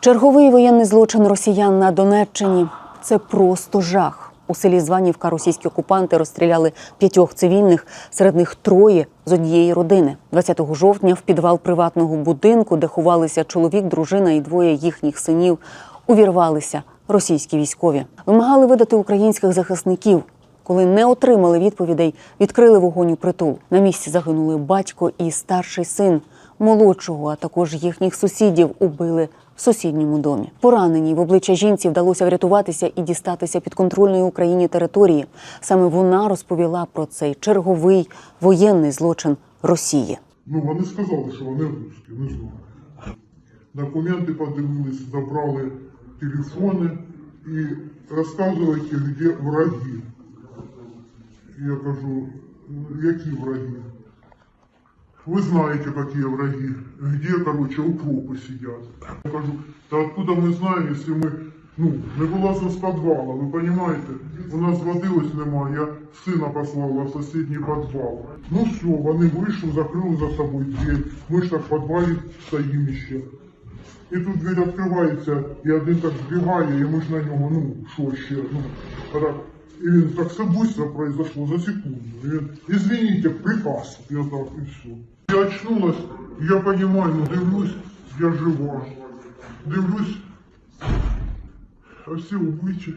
Черговий воєнний злочин росіян на Донеччині це просто жах. У селі Званівка російські окупанти розстріляли п'ятьох цивільних, серед них троє з однієї родини. 20 жовтня в підвал приватного будинку, де ховалися чоловік, дружина і двоє їхніх синів, увірвалися російські військові. Вимагали видати українських захисників. Коли не отримали відповідей, відкрили вогонь у притул. На місці загинули батько і старший син молодшого, а також їхніх сусідів убили в сусідньому домі. Пораненій в обличчя жінці вдалося врятуватися і дістатися підконтрольної Україні території. Саме вона розповіла про цей черговий воєнний злочин Росії. Ну, вони сказали, що вони русські, не знаю. Документи подивились, забрали телефони і розказують, де враги. Я кажу, «Ну, які враги? Вы знаете, какие враги. Где, короче, укропы сидят. Я кажу, да откуда мы знаем, если мы, ну, не вилазимо з підвала, ви понимаете? У нас води ось немає, я сина послала в сусідній підвал. Ну все, вони вийшли, закрили за собою дверь. Ми ж так в підвалі стоїмо ще. І тут двері відкривається, і один так збігає, і ми ж на нього, ну, що ще, ну, так. І він так все швидко произошло за секунду. І він, извините, приказ. Я так, і все. Я очнулась, я понимаю, ну, дивлюсь, я жива. Дивлюсь, а всі убиті.